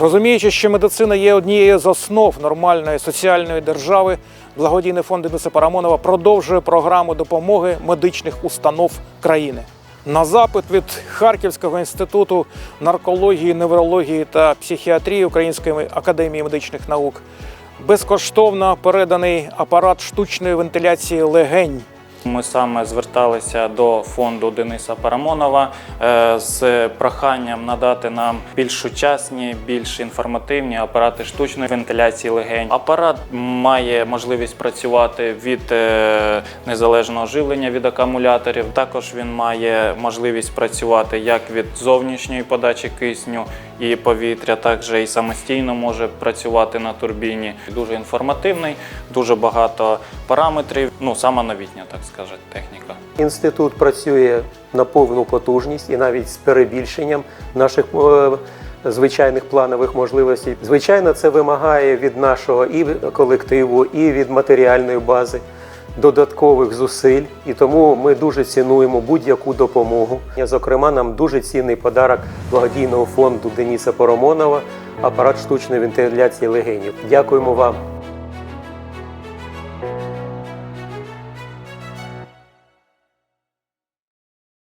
Розуміючи, що медицина є однією з основ нормальної соціальної держави, благодійний фонд Дениса Парамонова продовжує програму допомоги медичних установ країни. На запит від Харківського інституту наркології, неврології та психіатрії Української академії медичних наук безкоштовно переданий апарат штучної вентиляції легень. Ми саме зверталися до фонду Дениса Парамонова е, з проханням надати нам більш сучасні, більш інформативні апарати штучної вентиляції легень. Апарат має можливість працювати від е, незалежного живлення від акумуляторів. Також він має можливість працювати як від зовнішньої подачі кисню і повітря, також і самостійно може працювати на турбіні. Дуже інформативний, дуже багато параметрів. Ну сама новітня, так скажуть, техніка. Інститут працює на повну потужність і навіть з перебільшенням наших е, звичайних планових можливостей. Звичайно, це вимагає від нашого і колективу, і від матеріальної бази додаткових зусиль, і тому ми дуже цінуємо будь-яку допомогу. Зокрема, нам дуже цінний подарок благодійного фонду Дениса Поромонова апарат штучної вентиляції легенів. Дякуємо вам.